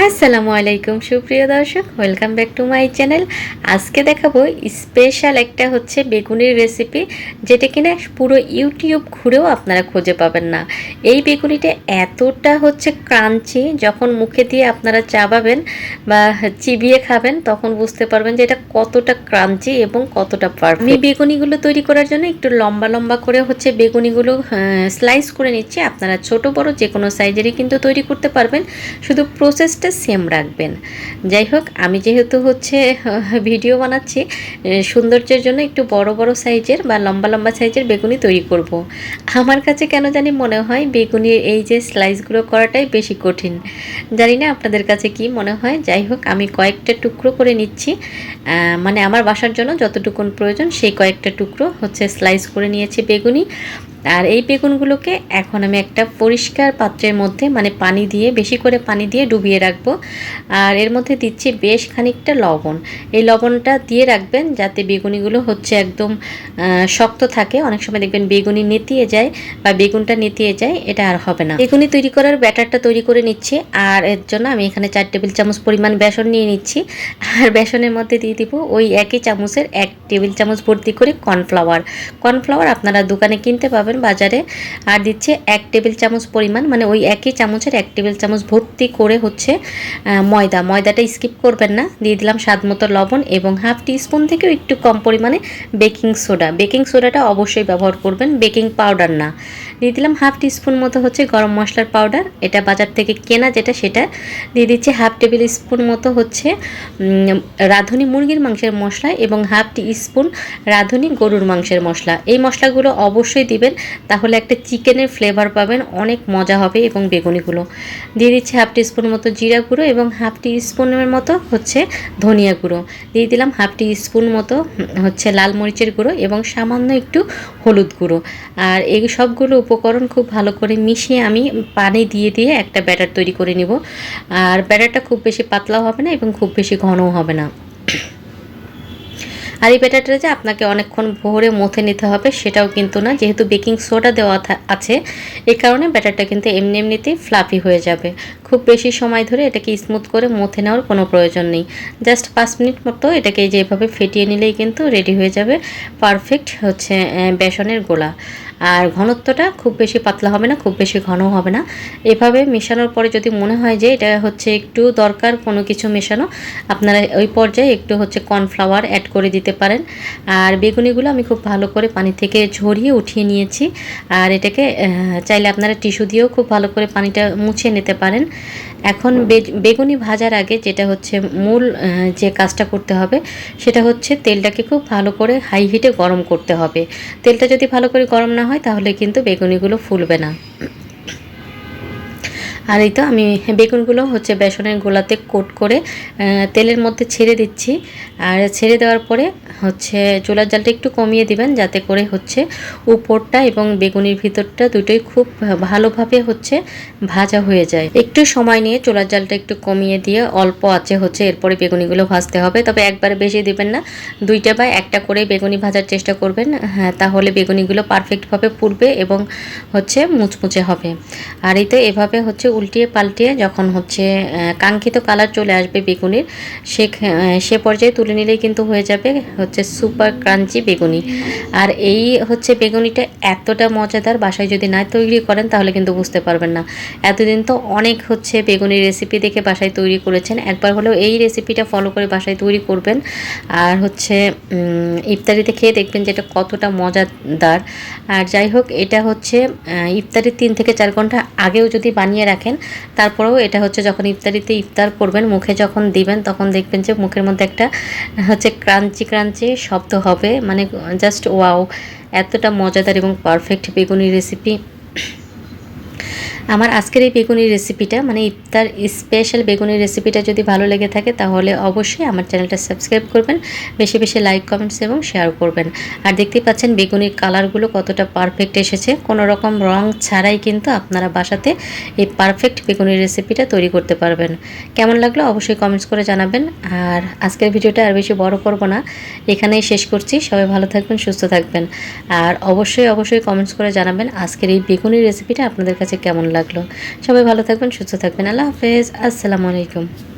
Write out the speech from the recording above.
আসসালামু আলাইকুম, সুপ্রিয় দর্শক welcome back to my channel আজকে দেখাবো স্পেশাল একটা হচ্ছে বেগুনির রেসিপি যেটা কিনা পুরো ইউটিউব ঘুরেও আপনারা খুঁজে পাবেন না। এই বেগুনিটা এতটা হচ্ছে ক্রাঞ্চি, যখন মুখে দিয়ে আপনারা চাবাবেন বা চিবিয়ে খাবেন, তখন বুঝতে পারবেন যে এটা কতটা ক্রাঞ্চি এবং কতটা পারফেক্ট আমি বেগুনিগুলো তৈরি করার জন্য একটু লম্বা লম্বা করে হচ্ছে বেগুনিগুলো স্লাইস করে নিচ্ছি। আপনারা ছোট, বড় যে কোনো সাইজেরই কিন্তু তৈরি করতে পারবেন। শুধু প্রসেসটা সেম রাখবেন। যাই হোক, আমি যেহেতু হচ্ছে ভিডিও বানাচ্ছি সৌন্দর্যের জন্য একটু বড় বড় সাইজের বা লম্বা লম্বা সাইজের বেগুনি তৈরি করব। আমার কাছে কেন জানি মনে হয় বেগুনির এই যে স্লাইসগুলো করাটাই বেশি কঠিন। জানি না আপনাদের কাছে কি মনে হয়, যাই হোক, আমি কয়েকটা টুকরো করে নিচ্ছি। মানে আমার বাসার জন্য যতটুকুন প্রয়োজন, সেই কয়েকটা টুকরো হচ্ছে স্লাইস করে নিয়েছি বেগুনি। আর এই বেগুনগুলোকে এখন আমি একটা পরিষ্কার পাত্রের মধ্যে মানে পানি দিয়ে, বেশি করে পানি দিয়ে ডুবিয়ে রাখব। আর এর মধ্যে দিচ্ছি বেশ খানিকটা লবণ। এই লবণটা দিয়ে রাখবেন যাতে বেগুনিগুলো হচ্ছে একদম শক্ত থাকে। অনেক সময় দেখবেন বেগুনি নেতিয়ে যায় বা বেগুনটা নেতিয়ে যায়, এটা আর হবে না। বেগুনি তৈরি করার ব্যাটারটা তৈরি করে নিচ্ছি। আর এর জন্য আমি এখানে চার টেবিল চামচ পরিমাণ বেসন নিয়ে নিচ্ছি। আর বেসনের মধ্যে দিয়ে দিব ওই একই চামচের এক টেবিল চামচ ভর্তি করে কর্নফ্লাওয়ার। কর্নফ্লাওয়ার আপনারা দোকানে কিনতে পাবেন। বাজারে। আর দিচ্ছে এক টেবিল চামচ পরিমাণ মানে ওই একই চামচের এক টেবিল চামচ ভর্তি করে হচ্ছে ময়দা। ময়দাটা স্কিপ করবেন না, দিয়ে দিলাম স্বাদ মতো লবণ এবং হাফ স্পুন থেকেও একটু কম পরিমাণে বেকিং সোডা। বেকিং সোডাটা অবশ্যই ব্যবহার করবেন, বেকিং পাউডার না। দিয়ে দিলাম হাফ স্পুন মতো হচ্ছে গরম মশলার পাউডার। এটা বাজার থেকে কেনা যেটা সেটা। দিয়ে দিচ্ছে হাফ টেবিল স্পুন মতো হচ্ছে রাঁধুনি মুরগির মাংসের মশলা এবং হাফ টি স্পুন রাঁধুনি গরুর মাংসের মশলা। এই মশলাগুলো অবশ্যই দিবেন তাহলে একটা চিকেনের ফ্লেভার পাবেন, অনেক মজা হবে এবং বেগুনিগুলো। দিয়ে দিচ্ছি হাফ টি স্পুন মতো জিরা গুঁড়ো এবং হাফ টি স্পুনের মতো হচ্ছে ধনিয়া গুঁড়ো। দিয়ে দিলাম হাফ টি স্পুন মতো হচ্ছে লাল মরিচের গুঁড়ো এবং সামান্য একটু হলুদ গুঁড়ো। আর এই সবগুলো উপকরণ খুব ভালো করে মিশিয়ে আমি পানি দিয়ে দিয়ে একটা ব্যাটার তৈরি করে নিব। আর ব্যাটারটা খুব বেশি পাতলাও হবে না এবং খুব বেশি ঘনও হবে না। আর এই ব্যাটারটা যে আপনাকে অনেকক্ষণ ভোরে মথে নিতে হবে সেটাও কিন্তু না, যেহেতু বেকিং সোডা দেওয়া আছে এই কারণে ব্যাটারটা কিন্তু এমনি এমনিতেই ফ্লাফি হয়ে যাবে। খুব বেশি সময় ধরে এটাকে স্মুথ করে মথে নেওয়ার কোনো প্রয়োজন নেই। জাস্ট পাঁচ মিনিট মতো এটাকে যেভাবে ফেটিয়ে নিলেই কিন্তু রেডি হয়ে যাবে পারফেক্ট হচ্ছে বেসনের গোলা। আর ঘনত্বটা খুব বেশি পাতলা হবে না, খুব বেশি ঘনও হবে না। এভাবে মেশানোর পরে যদি মনে হয় যে এটা হচ্ছে একটু দরকার কোনো কিছু মেশানো, আপনারা ওই পর্যায়ে একটু হচ্ছে কর্নফ্লাওয়ার অ্যাড করে দিতে পারেন। আর বেগুনিগুলো আমি খুব ভালো করে পানি থেকে ঝরিয়ে উঠিয়ে নিয়েছি। আর এটাকে চাইলে আপনারা টিস্যু দিয়েও খুব ভালো করে পানিটা মুছে নিতে পারেন। এখন বেগুনি ভাজার আগে যেটা হচ্ছে মূল যে কাজটা করতে হবে, সেটা হচ্ছে তেলটাকে খুব ভালো করে হাই হিটে গরম করতে হবে। তেলটা যদি ভালো করে গরম না হয় তাহলে কিন্তু বেগুনিগুলো ফুলবে না। আর এই তো আমি বেগুনগুলো হচ্ছে বেসনের গোলাতে কোট করে তেলের মধ্যে ছেড়ে দিচ্ছি। আর ছেড়ে দেওয়ার পরে হচ্ছে চুলার জালটা একটু কমিয়ে দিবেন, যাতে করে হচ্ছে উপরটা এবং বেগুনির ভিতরটা দুটোই খুব ভালোভাবে হচ্ছে ভাজা হয়ে যায়। একটু সময় নিয়ে চুলার জালটা একটু কমিয়ে দিয়ে অল্প আছে হচ্ছে এরপরে বেগুনিগুলো ভাজতে হবে। তবে একবারে বেশি দিবেন না, দুইটা বা একটা করে বেগুনি ভাজার চেষ্টা করবেন হ্যাঁ তাহলে বেগুনিগুলো পারফেক্টভাবে পুড়বে এবং হচ্ছে মুচমুচে হবে। আর এই তো এভাবে হচ্ছে উল্টিয়ে পাল্টিয়ে যখন হচ্ছে কাঙ্ক্ষিত কালার চলে আসবে বেগুনির, সে সে পর্যায়ে তুলে নিলেই কিন্তু হয়ে যাবে হচ্ছে সুপার ক্রাঞ্চি বেগুনি। আর এই হচ্ছে বেগুনিটা এতটা মজাদার বাসায় যদি না তৈরি করেন তাহলে কিন্তু বুঝতে পারবেন না। এতদিন তো অনেক হচ্ছে বেগুনির রেসিপি দেখে বাসায় তৈরি করেছেন। একবার হলেও এই রেসিপিটা ফলো করে বাসায় তৈরি করবেন। আর হচ্ছে ইফতারিতে খেয়ে দেখবেন যে এটা কতটা মজাদার। আর যাই হোক, এটা হচ্ছে ইফতারির তিন থেকে চার ঘণ্টা আগেও যদি বানিয়ে রাখেন, তারপরেও এটা হচ্ছে যখন ইফতারিতে ইফতার করবেন, মুখে যখন দিবেন, তখন দেখবেন যে মুখের মধ্যে একটা, হচ্ছে ক্রাঞ্চি ক্রাঞ্চি শব্দ হবে মানে জাস্ট ওয়াও এতটা মজাদার এবং পারফেক্ট বেগুনি রেসিপি আমার আজকের এই বেগুনি রেসিপিটা মানে ইফতার স্পেশাল বেগুনি রেসিপিটা যদি ভালো লেগে থাকে, তাহলে অবশ্যই আমার চ্যানেলটা সাবস্ক্রাইব করবেন, বেশি বেশি লাইক কমেন্টস এবং শেয়ার করবেন। আর দেখতেই পাচ্ছেন বেগুনির কালারগুলো কতটা পারফেক্ট এসেছে। কোনো রকম রং ছাড়াই কিন্তু আপনারা বাসাতে এই পারফেক্ট বেগুনি রেসিপিটা তৈরি করতে পারবেন। কেমন লাগল অবশ্যই কমেন্টস করে জানাবেন। আর আজকের ভিডিওটা আর বেশি বড় করব না। এখানেই শেষ করছি। সবাই ভালো থাকবেন, সুস্থ থাকবেন। আর অবশ্যই অবশ্যই কমেন্টস করে জানাবেন আজকের এই বেগুনি রেসিপিটা আপনাদের কেমন লাগল। সবাই ভালো থাকবেন সুস্থ থাকবেন। আল্লাহ হাফেজ। আসসালামু আলাইকুম।